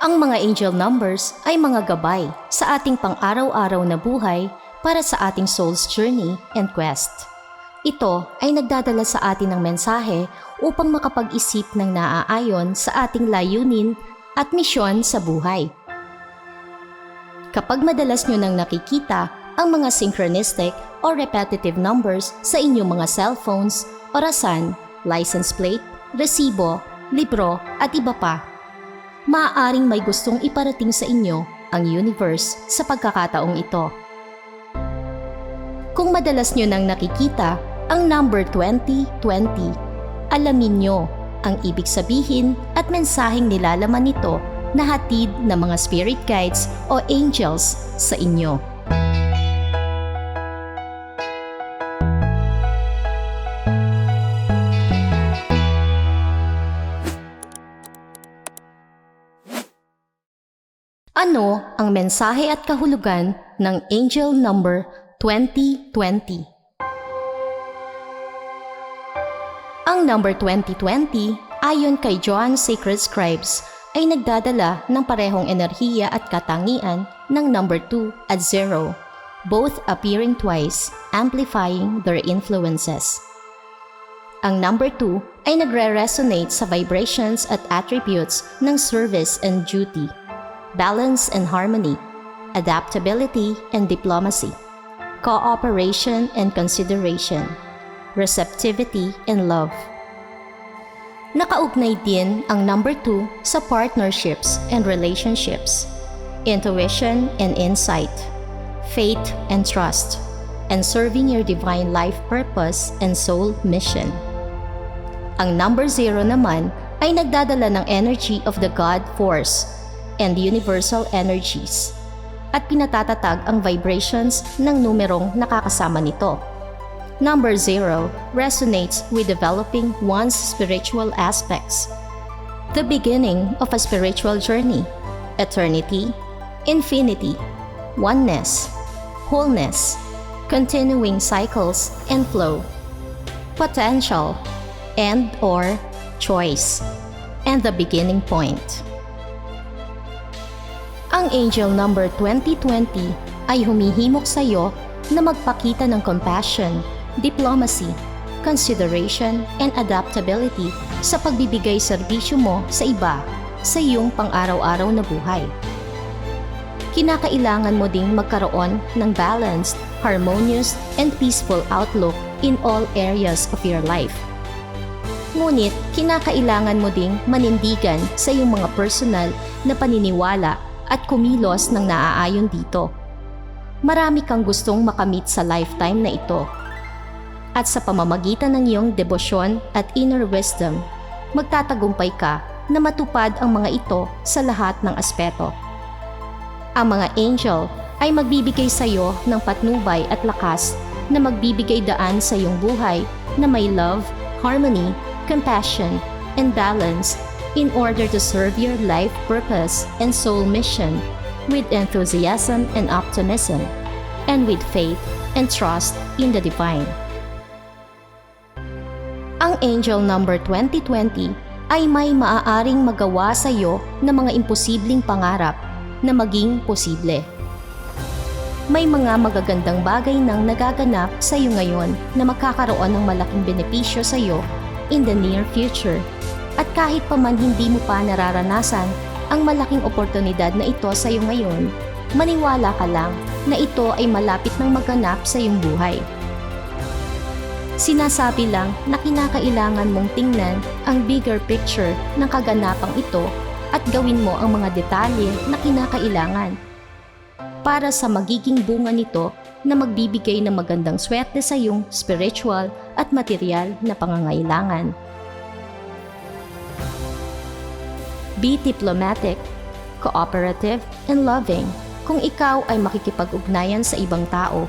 Ang mga angel numbers ay mga gabay sa ating pang-araw-araw na buhay para sa ating soul's journey and quest. Ito ay nagdadala sa atin ng mensahe upang makapag-isip ng naaayon sa ating layunin at misyon sa buhay. Kapag madalas nyo nang nakikita ang mga synchronistic or repetitive numbers sa inyong mga cellphones, orasan, license plate, resibo, libro at iba pa, maaaring may gustong iparating sa inyo ang universe sa pagkakataong ito. Kung madalas nyo nang nakikita ang number 2020, alamin nyo ang ibig sabihin at mensaheng nilalaman nito na hatid ng mga spirit guides o angels sa inyo. Ano ang mensahe at kahulugan ng angel number 2020? Ang number 2020 ayon kay John Sacred Scribes ay nagdadala ng parehong enerhiya at katangian ng number 2 at 0, both appearing twice, amplifying their influences. Ang number 2 ay nagre-resonate sa vibrations at attributes ng service and duty, balance and harmony, adaptability and diplomacy, cooperation and consideration, receptivity and love. Nakaugnay din ang number 2 sa partnerships and relationships, intuition and insight, faith and trust, and serving your divine life purpose and soul mission. Ang number 0 naman ay nagdadala ng energy of the God force and universal energies at pinatatatag ang vibrations ng numerong nakakasama nito. Number 0 resonates with developing one's spiritual aspects, the beginning of a spiritual journey, eternity, infinity, oneness, wholeness, continuing cycles and flow, potential, and or choice, and the beginning point. Ang angel number 2020 ay humihimok sa iyo na magpakita ng compassion, diplomacy, consideration, and adaptability sa pagbibigay serbisyo mo sa iba sa iyong pang-araw-araw na buhay. Kinakailangan mo ding magkaroon ng balanced, harmonious, and peaceful outlook in all areas of your life. Ngunit kinakailangan mo ding manindigan sa iyong mga personal na paniniwala at kumilos ng naaayon dito. Marami kang gustong makamit sa lifetime na ito. At sa pamamagitan ng iyong debosyon at inner wisdom, magtatagumpay ka na matupad ang mga ito sa lahat ng aspeto. Ang mga angel ay magbibigay sa iyo ng patnubay at lakas na magbibigay daan sa iyong buhay na may love, harmony, compassion, and balance in order to serve your life purpose and soul mission with enthusiasm and optimism, and with faith and trust in the divine. Ang angel number 2020 ay may maaaring magawa sa iyo ng mga imposibleng pangarap na maging posible. May mga magagandang bagay nang nagaganap sa iyo ngayon na magkakaroon ng malaking benepisyo sa iyo in the near future at kahit pa man hindi mo pa nararanasan ang malaking oportunidad na ito sa iyo ngayon, maniwala ka lang na ito ay malapit nang maganap sa iyong buhay. Sinasabi lang na kinakailangan mong tingnan ang bigger picture ng kaganapang ito at gawin mo ang mga detalye na kinakailangan para sa magiging bunga nito na magbibigay ng magandang swerte sa iyong spiritual at material na pangangailangan. Be diplomatic, cooperative, and loving kung ikaw ay makikipag-ugnayan sa ibang tao.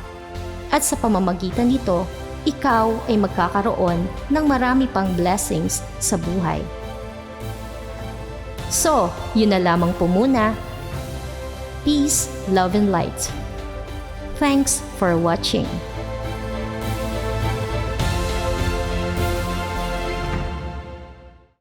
At sa pamamagitan nito, ikaw ay magkakaroon ng marami pang blessings sa buhay. So, yun na lamang po muna. Peace, love, and light. Thanks for watching.